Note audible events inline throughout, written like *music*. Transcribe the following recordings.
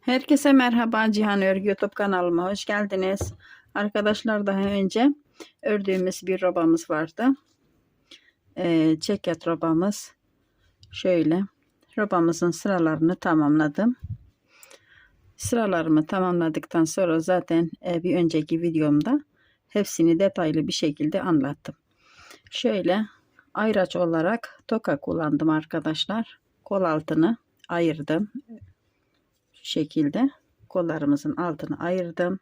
Herkese merhaba Cihan Örgü YouTube kanalıma hoş geldiniz. Arkadaşlar daha önce ördüğümüz bir robamız vardı. Ee, ceket robamız. Şöyle robamızın sıralarını tamamladım. Sıralarımı tamamladıktan sonra zaten e, bir önceki videomda hepsini detaylı bir şekilde anlattım. Şöyle ayraç olarak toka kullandım arkadaşlar. Kol altını ayırdım şu şekilde kollarımızın altını ayırdım.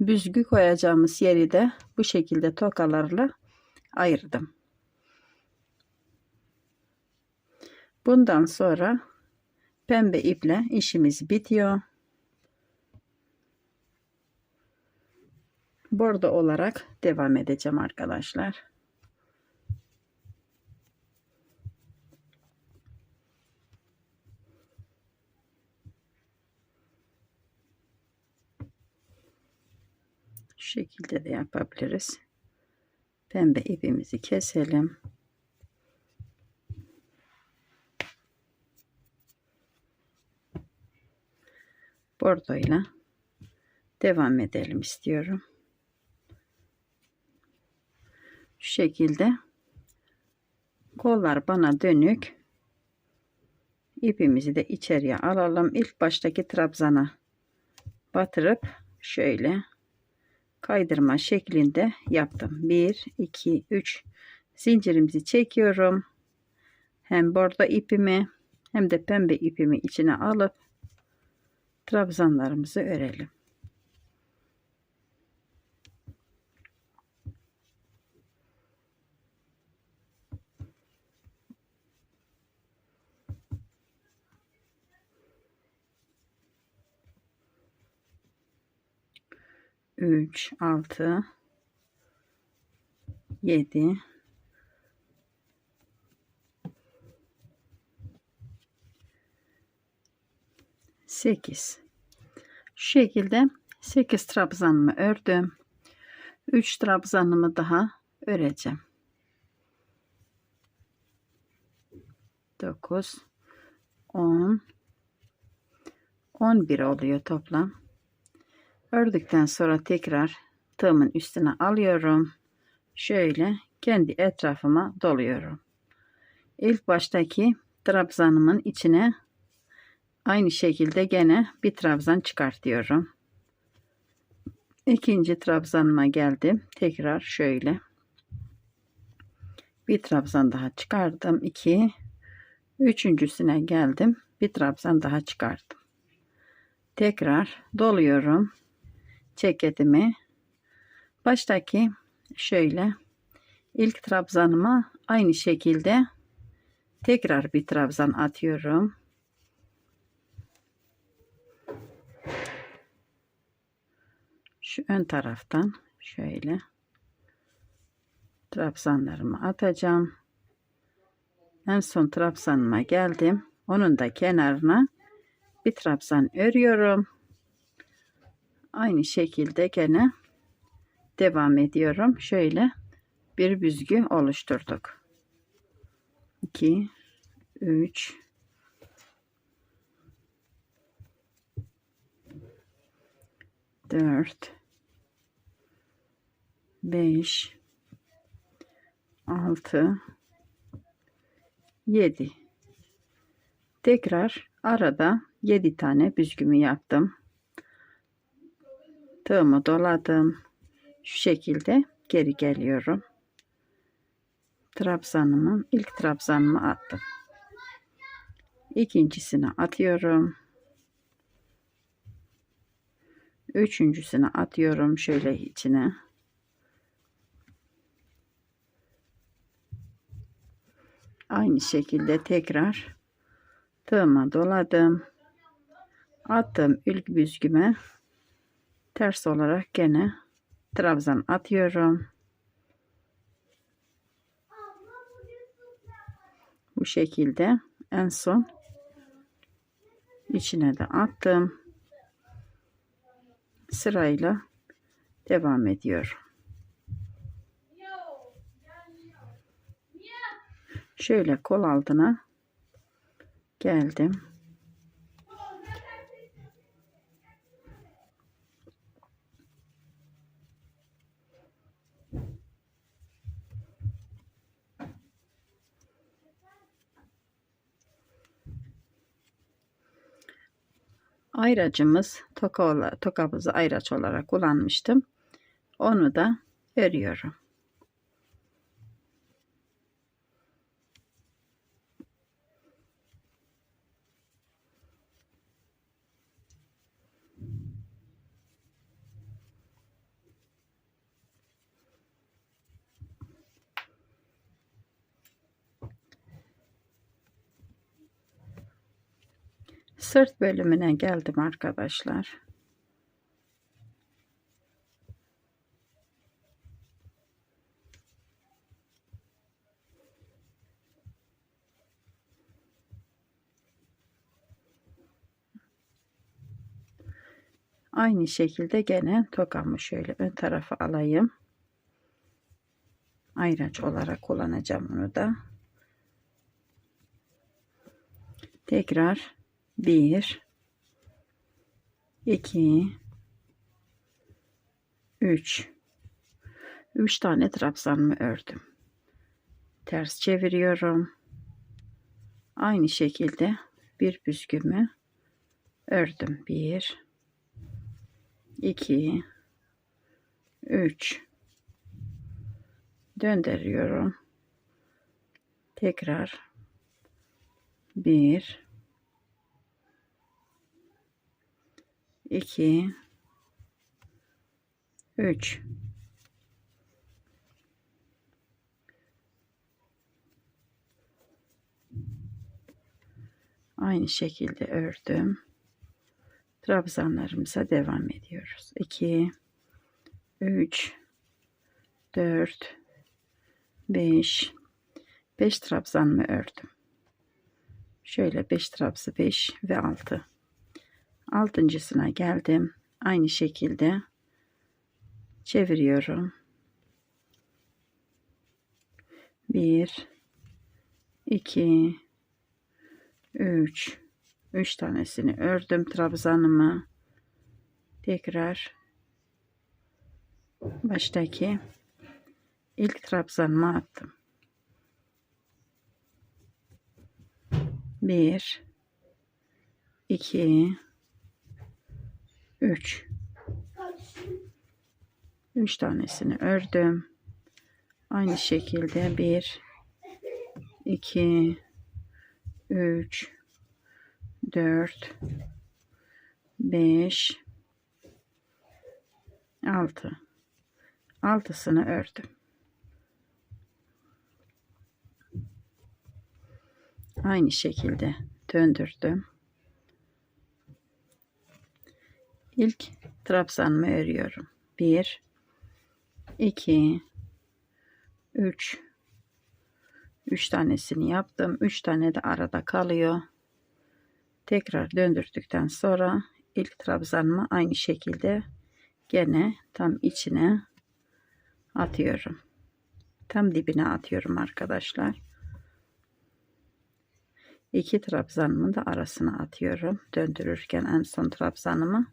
Büzgü koyacağımız yeri de bu şekilde tokalarla ayırdım. Bundan sonra pembe iple işimiz bitiyor. Bordo olarak devam edeceğim arkadaşlar. Şu şekilde de yapabiliriz. Pembe ipimizi keselim. Bordo ile devam edelim istiyorum. Şu şekilde kollar bana dönük. İpimizi de içeriye alalım. İlk baştaki trabzana batırıp şöyle kaydırma şeklinde yaptım. 1 2 3 zincirimizi çekiyorum. Hem bordo ipimi hem de pembe ipimi içine alıp trabzanlarımızı örelim. Üç, altı, yedi, sekiz. Şu şekilde sekiz trabzanımı ördüm. Üç trabzanımı daha öreceğim. Dokuz, on, on bir oluyor toplam. Ördükten sonra tekrar tığımın üstüne alıyorum. Şöyle kendi etrafıma doluyorum. İlk baştaki trabzanımın içine aynı şekilde gene bir trabzan çıkartıyorum. İkinci trabzanıma geldim. Tekrar şöyle bir trabzan daha çıkardım. 2 Üçüncüsüne geldim. Bir trabzan daha çıkardım. Tekrar doluyorum ceketimi baştaki şöyle ilk trabzanıma aynı şekilde tekrar bir trabzan atıyorum. Şu ön taraftan şöyle trabzanlarımı atacağım. En son trabzanıma geldim. Onun da kenarına bir trabzan örüyorum aynı şekilde gene devam ediyorum. Şöyle bir büzgü oluşturduk. 2 3 4 5 6 7 tekrar arada 7 tane büzgümü yaptım tığımı doladım. Şu şekilde geri geliyorum. Trabzanımın ilk trabzanımı attım. İkincisini atıyorum. Üçüncüsünü atıyorum şöyle içine. Aynı şekilde tekrar tığıma doladım. Attım ilk büzgüme ters olarak gene trabzan atıyorum. Bu şekilde en son içine de attım. Sırayla devam ediyorum. Şöyle kol altına geldim. Ayracımız toka, tokamızı ayraç olarak kullanmıştım. Onu da örüyorum. Sırt bölümüne geldim arkadaşlar. Aynı şekilde gene tokamı şöyle ön tarafa alayım. Ayraç olarak kullanacağım onu da. Tekrar 1 2 3 3 tane trabzanımı ördüm. Ters çeviriyorum. Aynı şekilde bir büzgümü ördüm. 1 2 3 döndürüyorum. Tekrar 1 2 3 Aynı şekilde ördüm. Trabzanlarımıza devam ediyoruz. 2 3 4 5 5 trabzanımı ördüm. Şöyle 5 trabzı 5 ve 6 altıncısına geldim. Aynı şekilde çeviriyorum. Bir, iki, üç, üç tanesini ördüm trabzanımı. Tekrar baştaki ilk trabzanıma attım. Bir, iki, 3 3 tanesini ördüm. Aynı şekilde 1 2 3 4 5 6 altısını ördüm. Aynı şekilde döndürdüm. İlk trabzanımı örüyorum. 1 2 3 3 tanesini yaptım. 3 tane de arada kalıyor. Tekrar döndürdükten sonra ilk trabzanımı aynı şekilde gene tam içine atıyorum. Tam dibine atıyorum arkadaşlar. İki trabzanımın da arasına atıyorum. Döndürürken en son trabzanımı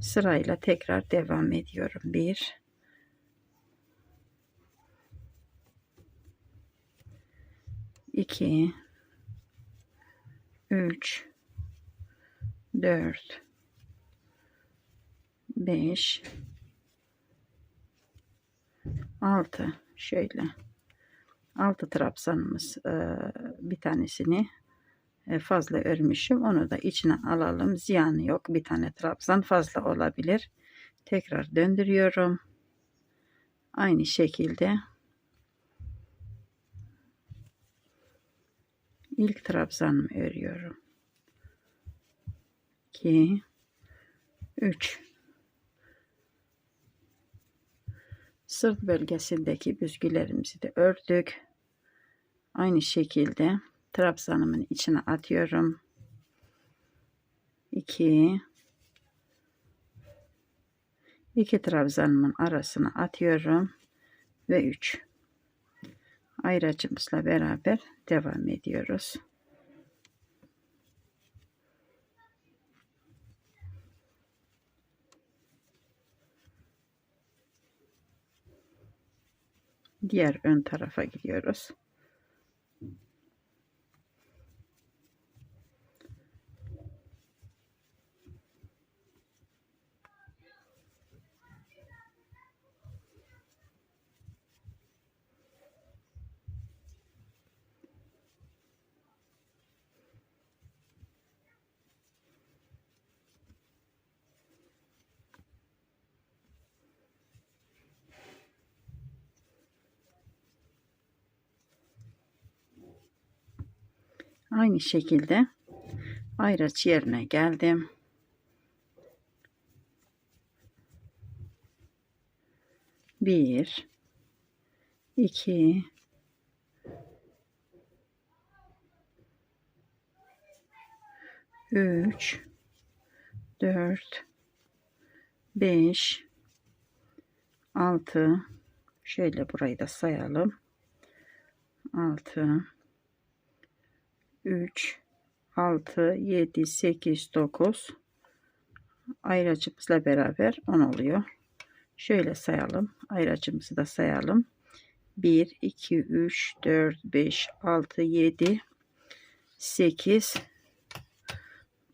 sırayla tekrar devam ediyorum. 1 2 3 4 5 6 şöyle. 6 trabzanımız bir tanesini fazla örmüşüm. Onu da içine alalım. Ziyanı yok. Bir tane trabzan fazla olabilir. Tekrar döndürüyorum. Aynı şekilde ilk trabzanımı örüyorum. 2 3 Sırt bölgesindeki büzgülerimizi de ördük. Aynı şekilde trabzanımın içine atıyorum. 2 2 trabzanımın arasına atıyorum ve 3 ayracımızla beraber devam ediyoruz. Diğer ön tarafa gidiyoruz. Aynı şekilde ayraç yerine geldim. Bir, iki, üç, dört, beş, altı. Şöyle burayı da sayalım. Altı, üç, altı, yedi, sekiz, dokuz. Ayracımızla beraber on oluyor. Şöyle sayalım. Ayracımızı da sayalım. 1, 2, 3, 4, 5, 6, 7, 8,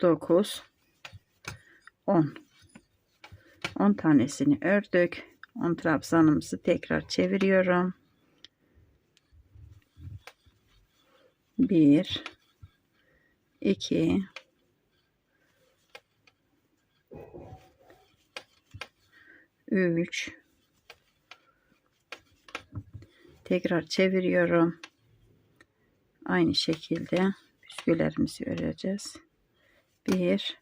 9, 10. 10 tanesini ördük. 10 trabzanımızı tekrar çeviriyorum. 1 2 3 tekrar çeviriyorum. Aynı şekilde püsküllerimizi öreceğiz. 1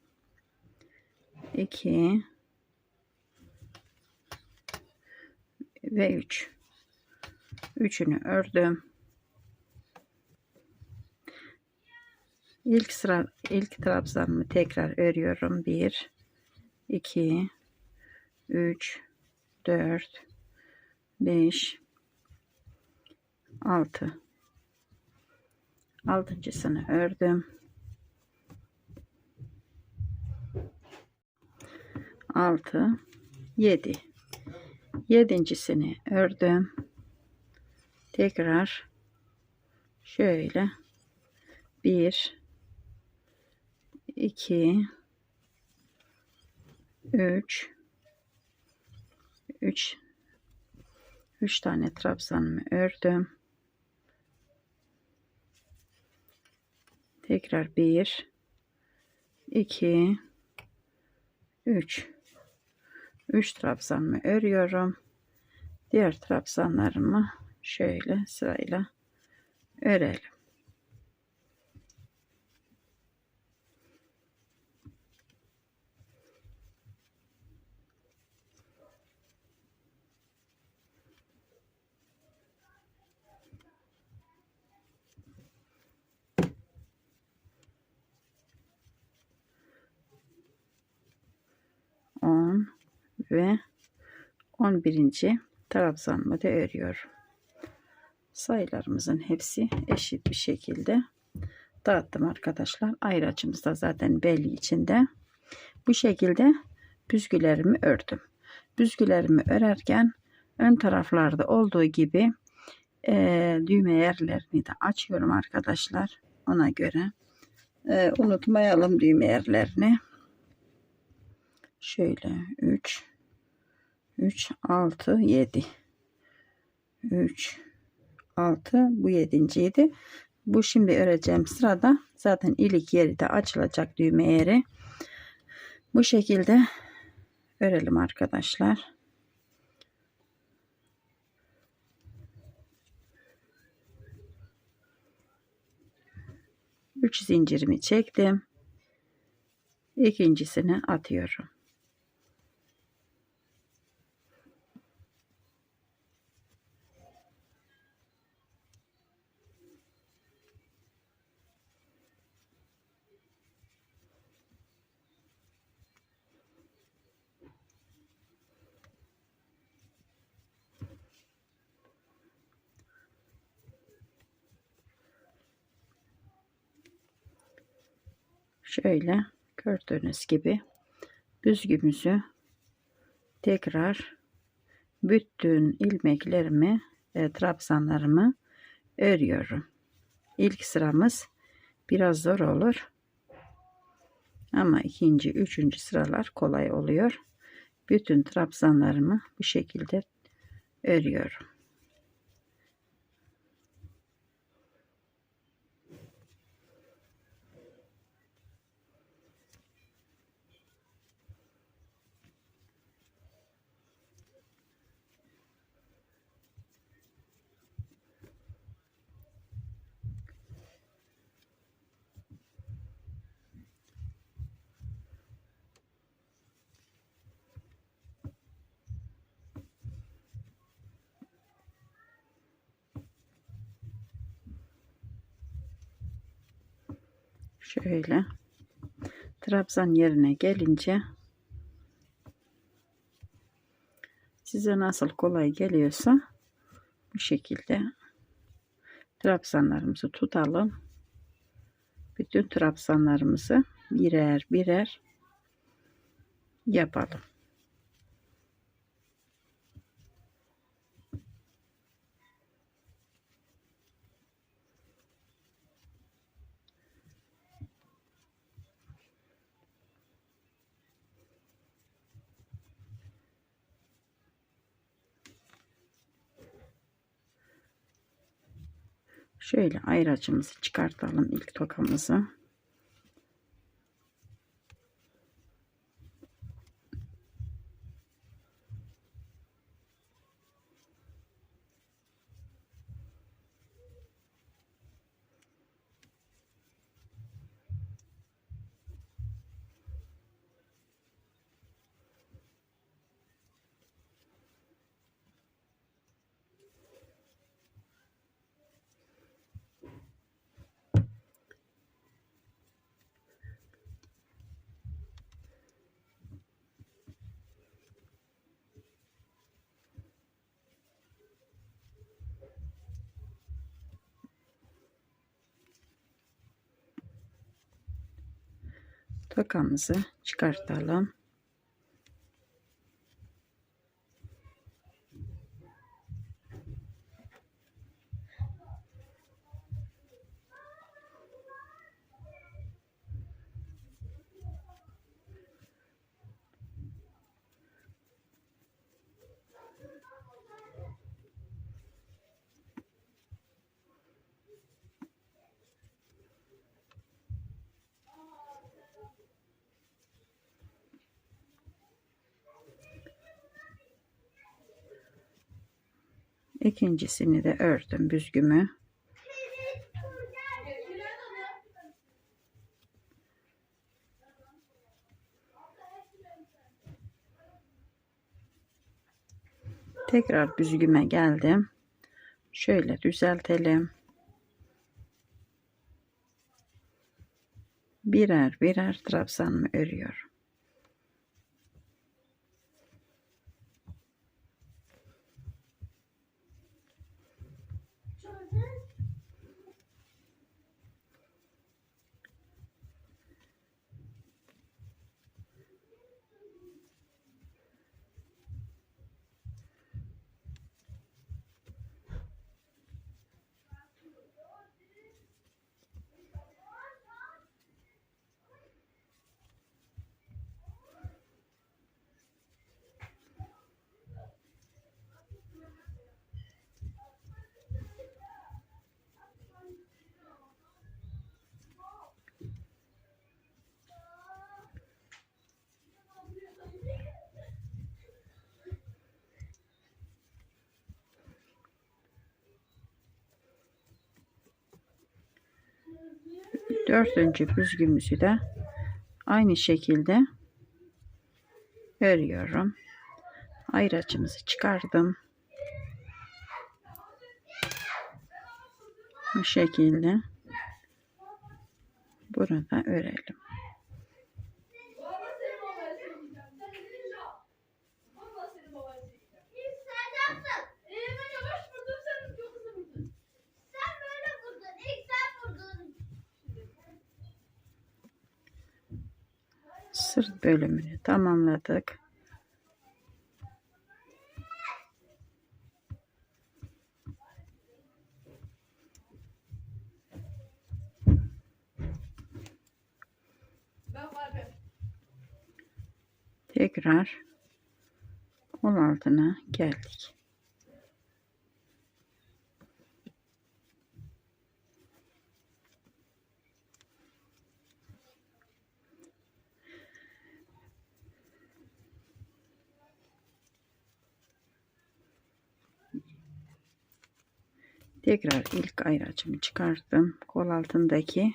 2 ve 3 üçünü ördüm. İlk sıra ilk trabzanımı tekrar örüyorum. 1 2 3 4 5 6 altıncısını ördüm. 6 7 yedincisini ördüm. Tekrar şöyle 1 2 3 3 3 tane trabzanımı ördüm. Tekrar 1 2 3 3 trabzanımı örüyorum. Diğer trabzanlarımı şöyle sırayla örelim. 11. trabzanımı da örüyorum. Sayılarımızın hepsi eşit bir şekilde dağıttım arkadaşlar. Ayraçımız da zaten belli içinde. Bu şekilde büzgülerimi ördüm. Büzgülerimi örerken ön taraflarda olduğu gibi e, düğme yerlerini de açıyorum arkadaşlar. Ona göre e, unutmayalım düğme yerlerini. Şöyle 3 3 6 7 3 6 bu 7. 7. Bu şimdi öreceğim sırada zaten ilik yeri de açılacak düğme yeri. Bu şekilde örelim arkadaşlar. Üç zincirimi çektim. İkincisini atıyorum. Şöyle gördüğünüz gibi büzgümüzü tekrar bütün ilmeklerimi e, trabzanlarımı örüyorum. İlk sıramız biraz zor olur. Ama ikinci, üçüncü sıralar kolay oluyor. Bütün trabzanlarımı bu şekilde örüyorum. Şöyle trabzan yerine gelince size nasıl kolay geliyorsa bu şekilde trabzanlarımızı tutalım. Bütün trabzanlarımızı birer birer yapalım. Şöyle ayracımızı çıkartalım ilk tokamızı. Tokamızı çıkartalım. İkincisini de ördüm büzgümü. Tekrar büzgüme geldim. Şöyle düzeltelim. Birer birer trabzanımı örüyorum. Dördüncü büzgümüzü de aynı şekilde örüyorum. Ayraçımızı çıkardım. Bu şekilde burada örelim. Sırt bölümünü tamamladık. Tekrar kol altına geldik. Tekrar ilk ayracımı çıkarttım. Kol altındaki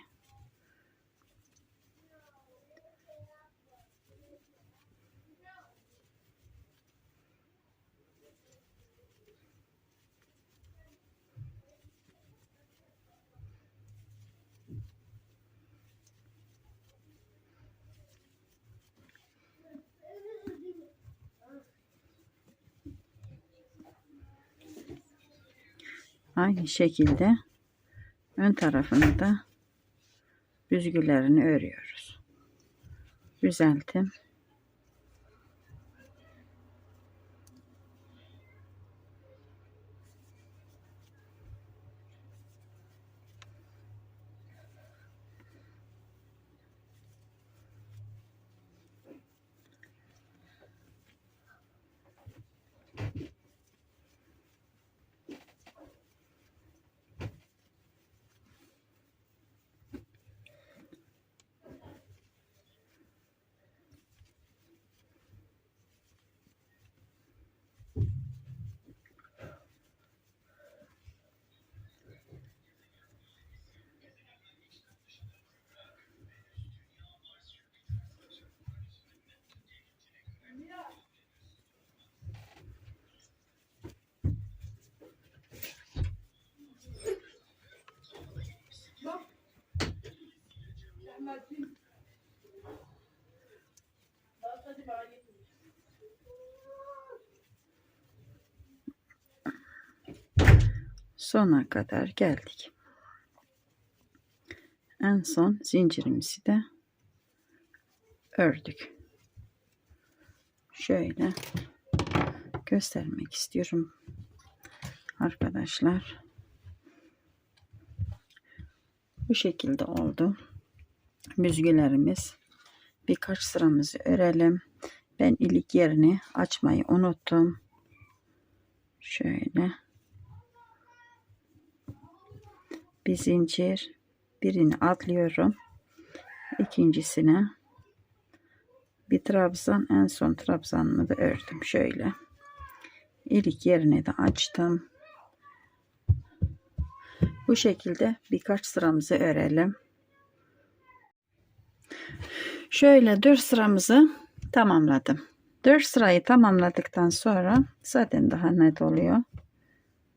aynı şekilde ön tarafını da büzgülerini örüyoruz. Düzeltim. Sona kadar geldik. En son zincirimizi de ördük. Şöyle göstermek istiyorum arkadaşlar. Bu şekilde oldu. Büzgülerimiz birkaç sıramızı örelim. Ben ilik yerini açmayı unuttum. Şöyle bir zincir birini atlıyorum. İkincisine bir trabzan en son trabzanımı da ördüm şöyle. İlik yerini de açtım. Bu şekilde birkaç sıramızı örelim. Şöyle 4 sıramızı tamamladım. 4 sırayı tamamladıktan sonra zaten daha net oluyor.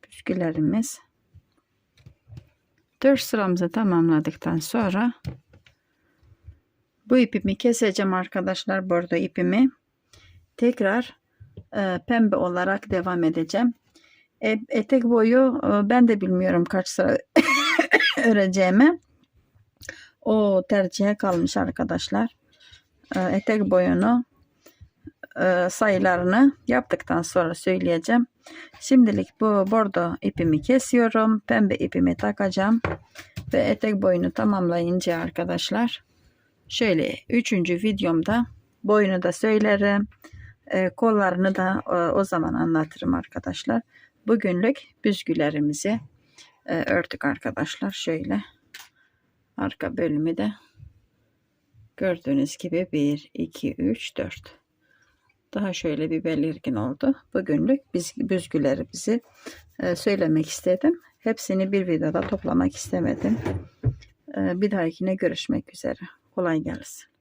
Püskülerimiz. 4 sıramızı tamamladıktan sonra bu ipimi keseceğim arkadaşlar. Bordo ipimi. Tekrar e, pembe olarak devam edeceğim. E, etek boyu e, ben de bilmiyorum kaç sıra *coughs* öreceğimi. O tercihe kalmış arkadaşlar. E, etek boyunu e, sayılarını yaptıktan sonra söyleyeceğim. Şimdilik bu bordo ipimi kesiyorum. Pembe ipimi takacağım. Ve etek boyunu tamamlayınca arkadaşlar şöyle üçüncü videomda boyunu da söylerim. E, kollarını da e, o zaman anlatırım arkadaşlar. Bugünlük büzgülerimizi e, ördük arkadaşlar. Şöyle arka bölümü de gördüğünüz gibi 1, 2, 3, 4 daha şöyle bir belirgin oldu. Bugünlük biz büzgülerimizi e, söylemek istedim. Hepsini bir videoda toplamak istemedim. E, bir dahakine görüşmek üzere. Kolay gelsin.